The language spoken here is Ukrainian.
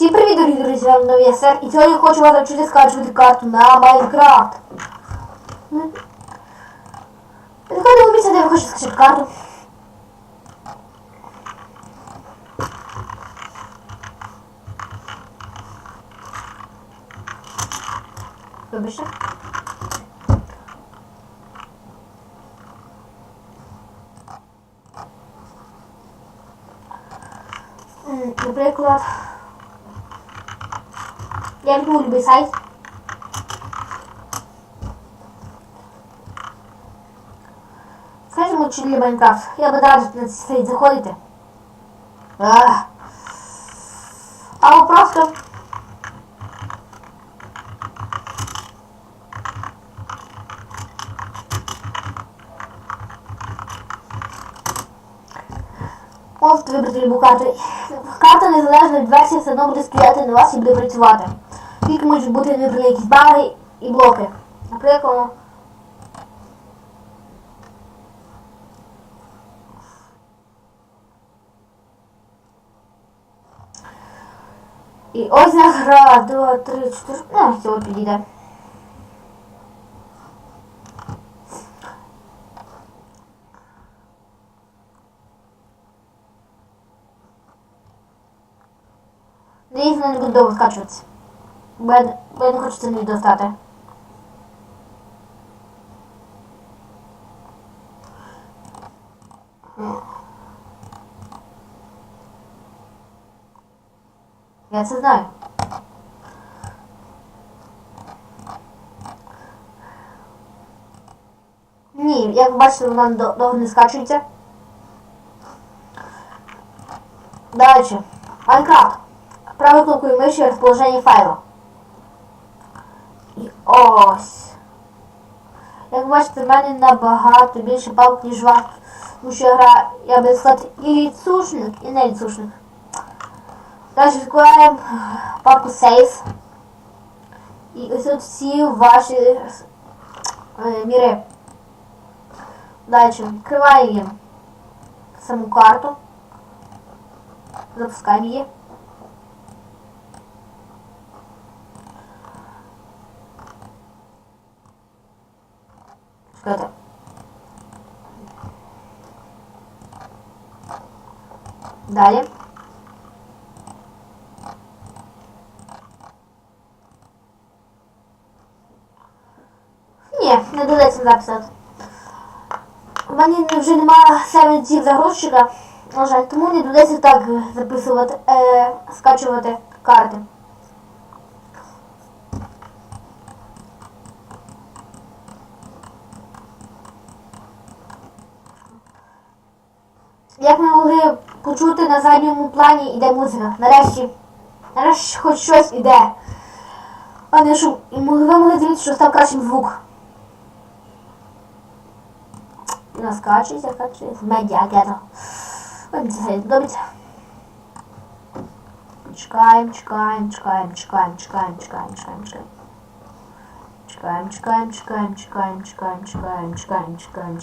Всім привіт, дорогі друзі, з вами новий СР. І сьогодні хочу вас навчити скачувати карту на Майнкрафт. Підходимо в місце, де ви хочете скачати карту. Вибачте. М, Наприклад, я візьму любий сайт. Скажімо, чи для Майнкрафт. Я би раджу на цей сайт заходити. Ах. Або просто Можете вибрати любу карту. Карта незалежно від версії все одно буде стояти на вас і буде працювати. Тільки можуть бути вибрані якісь бари і блоки. Наприклад, І ось на гра, два, три, чотири. Ну, цього підійде. Надіюсь, вона не буде довго скачуватися. Бо я, бо я не хочу це відео. Я це знаю. Ні, як бачите, вона довго не скачується. Далі. Майнкрафт. Правою кнопкою миші розположення файлу. І ось. Як бачите, в мене набагато більше палок, ніж вас. Тому що я граю, я би сказати, і відсушник, і не відсушник. Далі відкриваємо папку Safe. І ось тут всі ваші е, міри. Далі відкриваємо саму карту. Запускаємо її. Чекайте. Далі. Ні, не доведеться записати. У мене вже немає цих загрузчика, на жаль, тому не доведеться так записувати, е, скачувати карти. як ми могли почути на задньому плані іде музика. Нарешті нарешті хоч щось іде. А не шум. І ми могли дивитися, що став кращим звук. І нас качається, качається. Медіа гетто. Ой, добиться. Чекаємо, чекаємо, чекаємо, чекаємо, чекаємо, чекаємо, чекаємо, чекаємо. Чекаємо, чекаємо, чекаємо, чекаємо, чекаємо, чекаємо, чекаємо, чекаємо.